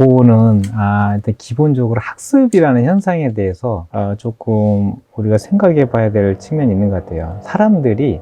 요거는 아, 일단 기본적으로 학습이라는 현상에 대해서 어, 조금 우리가 생각해 봐야 될 측면이 있는 것 같아요. 사람들이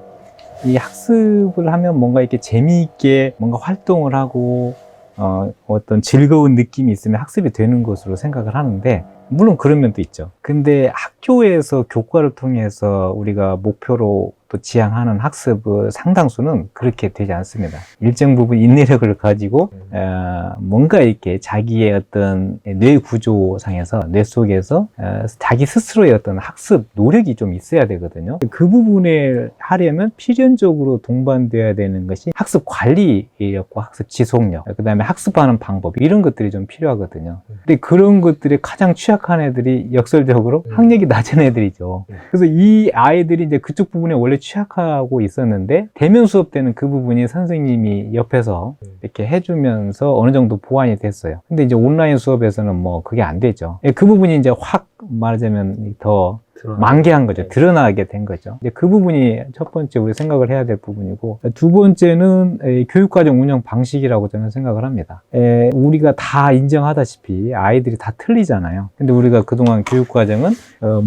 이 학습을 하면 뭔가 이렇게 재미있게 뭔가 활동을 하고 어, 어떤 즐거운 느낌이 있으면 학습이 되는 것으로 생각을 하는데 물론 그런 면도 있죠. 근데 학교에서 교과를 통해서 우리가 목표로 또 지향하는 학습의 상당수는 그렇게 되지 않습니다. 일정 부분 인내력을 가지고 어, 뭔가 이렇게 자기의 어떤 뇌 구조상에서 뇌 속에서 어, 자기 스스로의 어떤 학습 노력이 좀 있어야 되거든요. 그 부분에 하려면 필연적으로 동반돼야 되는 것이 학습 관리력과 학습 지속력, 그 다음에 학습하는 방법 이런 것들이 좀 필요하거든요. 근데 그런 것들이 가장 취약한 애들이 역설적으로 음. 학력이 낮은 애들이죠. 음. 그래서 이 아이들이 이제 그쪽 부분에 원래 취약하고 있었는데 대면 수업 때는 그 부분이 선생님이 옆에서 음. 이렇게 해주면서 어느 정도 보완이 됐어요. 근데 이제 온라인 수업에서는 뭐 그게 안 되죠. 예, 그 부분이 이제 확 말하자면 더 만개한 거죠. 네. 드러나게 된 거죠. 이제 그 부분이 첫 번째 우리 생각을 해야 될 부분이고 두 번째는 에, 교육과정 운영 방식이라고 저는 생각을 합니다. 에, 우리가 다 인정하다시피 아이들이 다 틀리잖아요. 근데 우리가 그동안 교육과정은 어,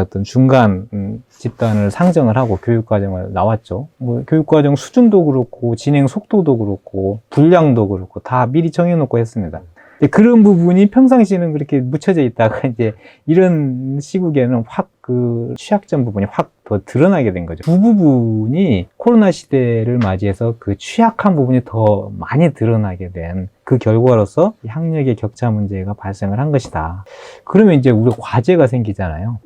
어떤 중간 음, 집단을 상정을 하고 교육과정을 나왔죠. 뭐 교육과정 수준도 그렇고 진행 속도도 그렇고 분량도 그렇고 다 미리 정해놓고 했습니다. 그런 부분이 평상시에는 그렇게 묻혀져 있다가 이제 이런 시국에는 확 그 취약점 부분이 확 더 드러나게 된 거죠. 두 부분이 코로나 시대를 맞이해서 그 취약한 부분이 더 많이 드러나게 된 그 결과로서 이 학력의 격차 문제가 발생을 한 것이다. 그러면 이제 우리 과제가 생기잖아요.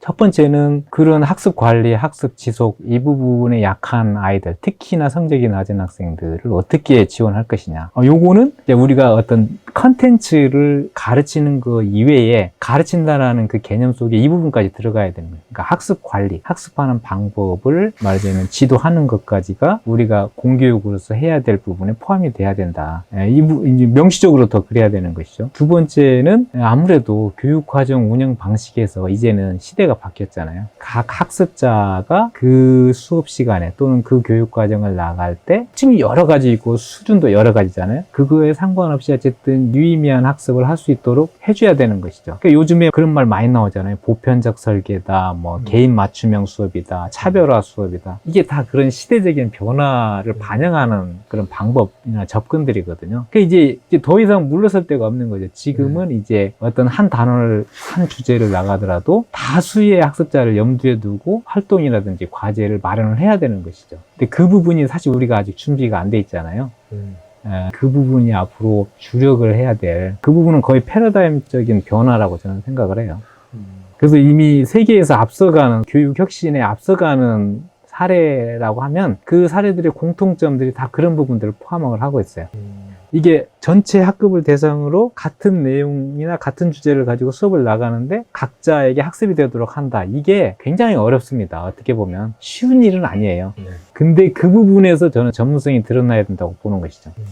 첫 번째는 그런 학습 관리, 학습 지속 이 부분에 약한 아이들, 특히나 성적이 낮은 학생들을 어떻게 지원할 것이냐. 어, 요거는 우리가 어떤 컨텐츠를 가르치는 거 이외에 가르친다라는 그 개념 속에 이 부분까지 들어가야 거예요. 그러니까 학습 관리, 학습하는 방법을 말하자면 지도하는 것까지가 우리가 공교육으로서 해야 될 부분에 포함이 돼야 된다. 예, 이 부, 이제 명시적으로 더 그래야 되는 것이죠. 두 번째는 아무래도 교육과정 운영 방식에서 이제는 시대가 바뀌었잖아요. 각 학습자가 그 수업 시간에 또는 그 교육 과정을 나갈 때 특징이 여러 가지 있고 수준도 여러 가지잖아요. 그거에 상관없이 어쨌든 유의미한 학습을 할 수 있도록 해줘야 되는 것이죠. 그러니까 요즘에 그런 말 많이 나오잖아요. 보편적 설계다, 뭐 음. 개인 맞춤형 수업이다, 차별화 수업이다. 이게 다 그런 시대적인 변화를 음. 반영하는 그런 방법이나 접근들이거든요. 그러니까 이제, 이제 더 이상 물러설 데가 없는 거죠. 지금은 이제 어떤 한 단어를 한 주제를 나가더라도 다수 의 학습자를 염두에 두고 활동이라든지 과제를 마련을 해야 되는 것이죠. 근데 그 부분이 사실 우리가 아직 준비가 안 돼 있잖아요. 음. 에, 그 부분이 앞으로 주력을 해야 될 그 부분은 거의 패러다임적인 변화라고 저는 생각을 해요. 음. 그래서 이미 세계에서 앞서가는 교육 혁신에 앞서가는 사례라고 하면 그 사례들의 공통점들이 다 그런 부분들을 포함을 하고 있어요. 음. 이게 전체 학급을 대상으로 같은 내용이나 같은 주제를 가지고 수업을 나가는데 각자에게 학습이 되도록 한다. 이게 굉장히 어렵습니다. 어떻게 보면 쉬운 일은 아니에요. 네. 근데 그 부분에서 저는 전문성이 드러나야 된다고 보는 것이죠. 음.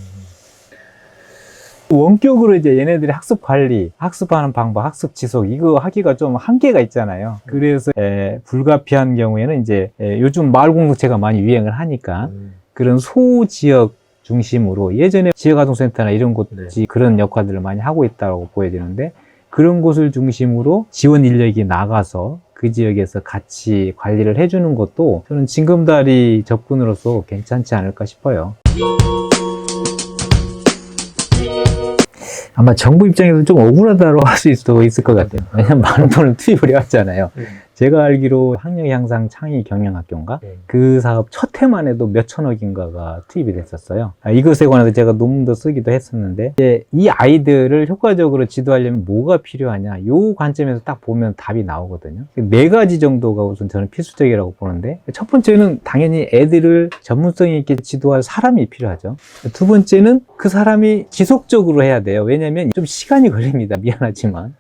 원격으로 이제 얘네들이 학습 관리, 학습하는 방법, 학습 지속 이거 하기가 좀 한계가 있잖아요. 그래서 에, 불가피한 경우에는 이제 에, 요즘 마을 공동체가 많이 유행을 하니까 음. 그런 소지역 중심으로 예전에 지역아동센터나 이런 곳이 그런 역할들을 많이 하고 있다고 보여지는데 그런 곳을 중심으로 지원 인력이 나가서 그 지역에서 같이 관리를 해주는 것도 저는 징검다리 접근으로서 괜찮지 않을까 싶어요. 아마 정부 입장에서 좀 억울하다고 할 수 있을 것 같아요. 왜냐면 많은 돈을 투입을 해왔잖아요. 음. 제가 알기로 학력 향상 창의 경영학교인가? 네. 그 사업 첫 해만 해도 몇 천억인가가 투입이 됐었어요. 아, 이것에 관해서 제가 논문도 쓰기도 했었는데, 이제 이 아이들을 효과적으로 지도하려면 뭐가 필요하냐, 요 관점에서 딱 보면 답이 나오거든요. 네 가지 정도가 우선 저는 필수적이라고 보는데, 첫 번째는 당연히 애들을 전문성 있게 지도할 사람이 필요하죠. 두 번째는 그 사람이 지속적으로 해야 돼요. 왜냐면 좀 시간이 걸립니다. 미안하지만.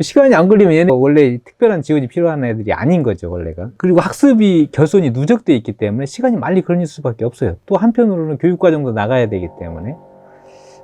시간이 안 걸리면 얘네 원래 특별한 지원이 필요한 애들이 아닌 거죠, 원래가. 그리고 학습이 결손이 누적돼 있기 때문에 시간이 많이 걸릴 수밖에 없어요. 또 한편으로는 교육과정도 나가야 되기 때문에.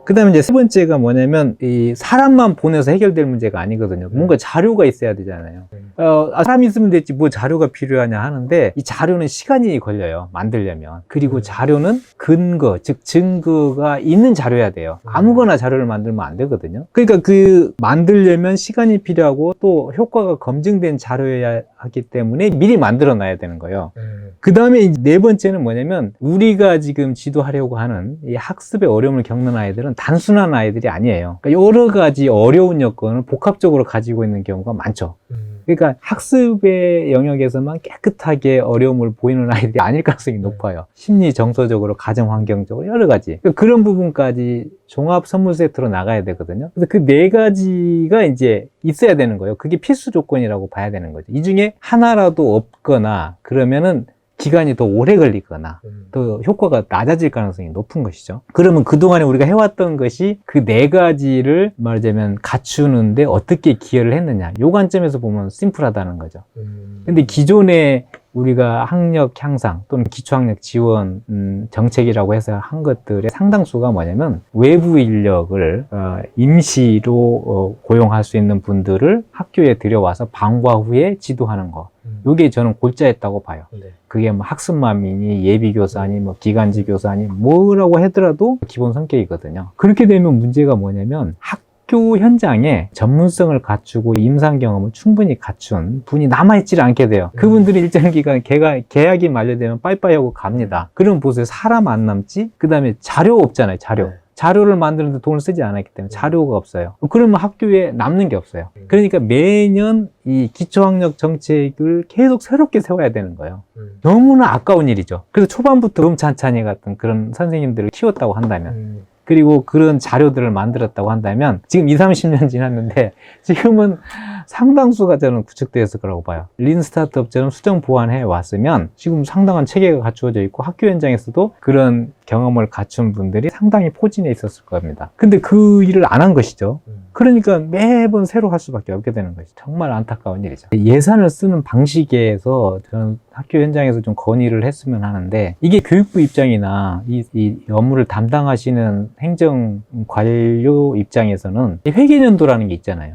그 다음에 이제 세 번째가 뭐냐면, 이 사람만 보내서 해결될 문제가 아니거든요. 뭔가 자료가 있어야 되잖아요. 음. 어, 아, 사람이 있으면 됐지, 뭐 자료가 필요하냐 하는데, 이 자료는 시간이 걸려요. 만들려면. 그리고 음. 자료는 근거, 즉, 증거가 있는 자료야 돼요. 음. 아무거나 자료를 만들면 안 되거든요. 그러니까 그, 만들려면 시간이 필요하고, 또 효과가 검증된 자료여야 하기 때문에 미리 만들어 놔야 되는 거예요. 음. 그 다음에 네 번째는 뭐냐면 우리가 지금 지도하려고 하는 이 학습의 어려움을 겪는 아이들은 단순한 아이들이 아니에요. 그러니까 여러 가지 어려운 여건을 복합적으로 가지고 있는 경우가 많죠. 음. 그러니까 학습의 영역에서만 깨끗하게 어려움을 보이는 아이들이 아닐 가능성이 높아요. 심리 정서적으로, 가정 환경적으로 여러 가지. 그러니까 그런 부분까지 종합 선물 세트로 나가야 되거든요. 그래서 그 네 가지가 이제 있어야 되는 거예요. 그게 필수 조건이라고 봐야 되는 거죠. 이 중에 하나라도 없거나 그러면은 기간이 더 오래 걸리거나 음. 더 효과가 낮아질 가능성이 높은 것이죠. 그러면 그동안에 우리가 해왔던 것이 그 네 가지를 말하자면 갖추는데 어떻게 기여를 했느냐. 요 관점에서 보면 심플하다는 거죠. 음. 근데 기존에 우리가 학력 향상 또는 기초학력 지원 음, 정책이라고 해서 한 것들의 상당수가 뭐냐면 외부 인력을 어, 임시로 어, 고용할 수 있는 분들을 학교에 들여와서 방과 후에 지도하는 거. 음. 요게 저는 골자였다고 봐요. 네. 그게 뭐 학습맘이니 예비교사니 뭐 기간지 교사니 뭐라고 하더라도 기본 성격이거든요. 그렇게 되면 문제가 뭐냐면 학교 현장에 전문성을 갖추고 임상 경험을 충분히 갖춘 분이 남아있지를 않게 돼요. 그분들이 일정 기간 계가, 계약이 만료되면 빠이빠이 하고 갑니다. 그럼 보세요. 사람 안 남지? 그 다음에 자료 없잖아요. 자료. 네. 자료를 만드는데 돈을 쓰지 않았기 때문에 자료가 없어요. 그러면 학교에 남는 게 없어요. 음. 그러니까 매년 이 기초학력 정책을 계속 새롭게 세워야 되는 거예요. 음. 너무나 아까운 일이죠. 그래서 초반부터 음찬찬히 같은 그런 선생님들을 키웠다고 한다면, 음. 그리고 그런 자료들을 만들었다고 한다면, 지금 2, 30년 지났는데, 지금은 상당수가 저는 구축되어 있을 거라고 봐요. 린 스타트업처럼 수정 보완해 왔으면, 지금 상당한 체계가 갖추어져 있고, 학교 현장에서도 그런 경험을 갖춘 분들이 상당히 포진해 있었을 겁니다. 근데 그 일을 안 한 것이죠. 음. 그러니까 매번 새로 할 수밖에 없게 되는 것이 정말 안타까운 일이죠. 예산을 쓰는 방식에서 저는 학교 현장에서 좀 건의를 했으면 하는데 이게 교육부 입장이나 이, 이 업무를 담당하시는 행정 관료 입장에서는 이 회계연도라는 게 있잖아요.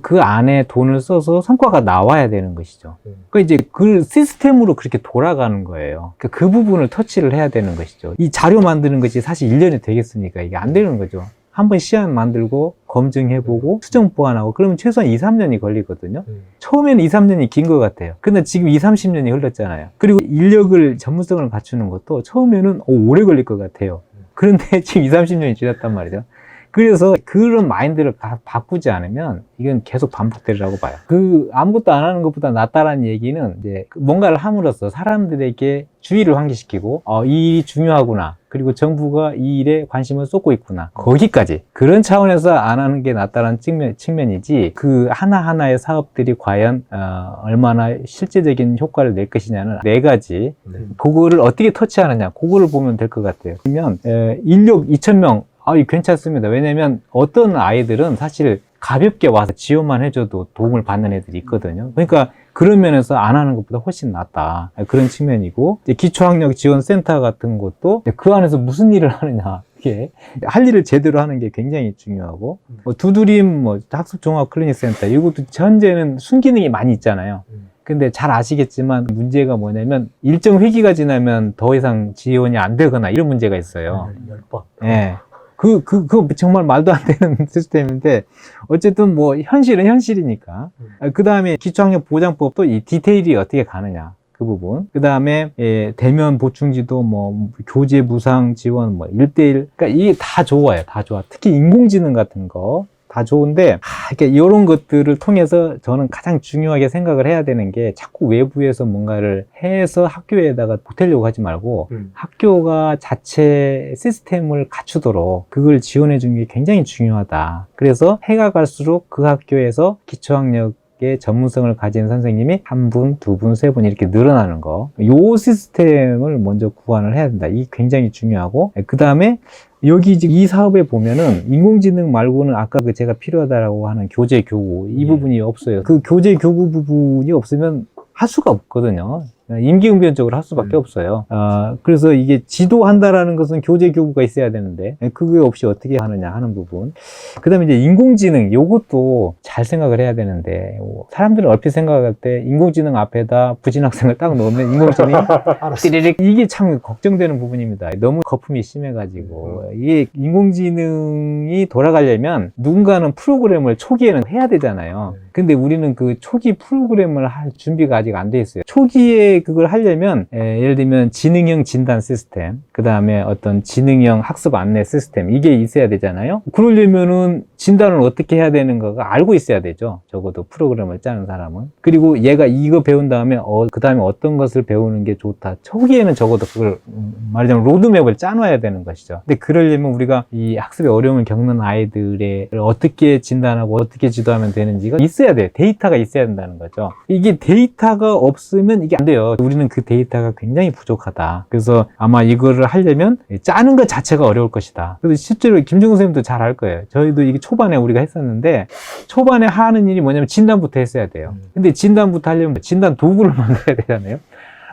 음. 그 안에 돈을 써서 성과가 나와야 되는 것이죠. 음. 그 이제 그 시스템으로 그렇게 돌아가는 거예요. 그, 그 부분을 터치를 해야 되는 것이죠. 이 자료 만드는 것이 사실 1년이 되겠습니까? 이게 안 되는 거죠. 한번 시안 만들고 검증해보고 수정 보완하고 그러면 최소한 2, 3년이 걸리거든요. 음. 처음에는 2, 3년이 긴 것 같아요. 근데 지금 2, 30년이 흘렀잖아요. 그리고 인력을 전문성을 갖추는 것도 처음에는 오, 오래 걸릴 것 같아요. 그런데 지금 2, 30년이 지났단 말이죠. 그래서 그런 마인드를 가- 바꾸지 않으면 이건 계속 반복되리라고 봐요. 그 아무것도 안 하는 것보다 낫다라는 얘기는 이제 그 뭔가를 함으로써 사람들에게 주의를 환기시키고 어, 이 일이 중요하구나. 그리고 정부가 이 일에 관심을 쏟고 있구나. 거기까지. 그런 차원에서 안 하는 게 낫다는 측면, 측면이지 그 하나하나의 사업들이 과연 어, 얼마나 실제적인 효과를 낼 것이냐는 네 가지 네. 그거를 어떻게 터치하느냐 그거를 보면 될 것 같아요. 그러면 에, 인력 2,000명 아, 이 괜찮습니다. 왜냐면 어떤 아이들은 사실 가볍게 와서 지원만 해줘도 도움을 받는 애들이 있거든요. 그러니까 그런 면에서 안 하는 것보다 훨씬 낫다. 그런 측면이고 기초학력 지원센터 같은 것도 그 안에서 무슨 일을 하느냐. 이게 할 일을 제대로 하는 게 굉장히 중요하고 뭐 두드림 뭐 학습종합클리닉센터 이것도 현재는 순기능이 많이 있잖아요. 음. 근데 잘 아시겠지만 문제가 뭐냐면 일정 회기가 지나면 더 이상 지원이 안 되거나 이런 문제가 있어요. 열 번. 예. 그, 그, 그 정말 말도 안 되는 시스템인데, 어쨌든 뭐, 현실은 현실이니까. 그 다음에 기초학력 보장법도 이 디테일이 어떻게 가느냐. 그 부분. 그 다음에, 예, 대면 보충지도 뭐, 교재 무상 지원, 뭐, 1대1. 그러니까 이게 다 좋아요. 다 좋아. 특히 인공지능 같은 거. 다 좋은데, 아, 이렇게 이런 것들을 통해서 저는 가장 중요하게 생각을 해야 되는 게 자꾸 외부에서 뭔가를 해서 학교에다가 보태려고 하지 말고 음. 학교가 자체 시스템을 갖추도록 그걸 지원해 주는 게 굉장히 중요하다. 그래서 해가 갈수록 그 학교에서 기초학력 의 전문성을 가진 선생님이 한 분, 두 분, 세 분 이렇게 늘어나는 거. 요 시스템을 먼저 구안을 해야 된다. 이게 굉장히 중요하고. 그 다음에 여기 지금 이 사업에 보면은 인공지능 말고는 아까 그 제가 필요하다라고 하는 교재 교구 이 예. 부분이 없어요. 그 교재 교구 부분이 없으면 할 수가 없거든요. 임기응변적으로 할 수밖에 음. 없어요. 아, 그래서 이게 지도한다라는 것은 교재 교구가 있어야 되는데 그게 없이 어떻게 하느냐 하는 부분. 그다음에 이제 인공지능 요것도 잘 생각을 해야 되는데 사람들은 얼핏 생각할 때 인공지능 앞에다 부진학생을 딱 놓으면 인공지능이. 띠리릭 이게 참 걱정되는 부분입니다. 너무 거품이 심해가지고 이게 인공지능이 돌아가려면 누군가는 프로그램을 초기에는 해야 되잖아요. 네. 근데 우리는 그 초기 프로그램을 할 준비가 아직 안 돼 있어요. 초기에 그걸 하려면 에, 예를 들면 지능형 진단 시스템, 그 다음에 어떤 지능형 학습 안내 시스템 이게 있어야 되잖아요. 그러려면은 진단을 어떻게 해야 되는가가 알고 있어 야 되죠. 적어도 프로그램을 짜는 사람은. 그리고 얘가 이거 배운 다음에 어, 그 다음에 어떤 것을 배우는 게 좋다. 초기에는 적어도 그걸 음, 말하자면 로드맵을 짜놔야 되는 것이죠. 근데 그러려면 우리가 이 학습에 어려움을 겪는 아이들의 어떻게 진단하고 어떻게 지도하면 되는지가 있어야 돼요. 데이터가 있어야 된다는 거죠. 이게 데이터가 없으면 이게 안 돼요. 우리는 그 데이터가 굉장히 부족하다. 그래서 아마 이거를 하려면 짜는 것 자체가 어려울 것이다. 그래서 실제로 김정은 선생님도 잘 알 거예요. 저희도 이게 초반에 우리가 했었는데 초반 에 하는 일이 뭐냐면 진단부터 했어야 돼요. 음. 근데 진단부터 하려면 진단 도구를 만들어야 되잖아요.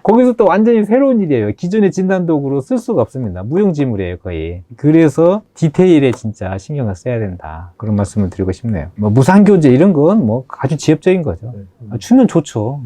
거기서 또 완전히 새로운 일이에요. 기존의 진단 도구로 쓸 수가 없습니다. 무용지물이에요, 거의. 그래서 디테일에 진짜 신경을 써야 된다. 그런 말씀을 드리고 싶네요. 뭐 무상교재 이런 건 뭐 아주 지엽적인 거죠. 네. 아, 좋죠.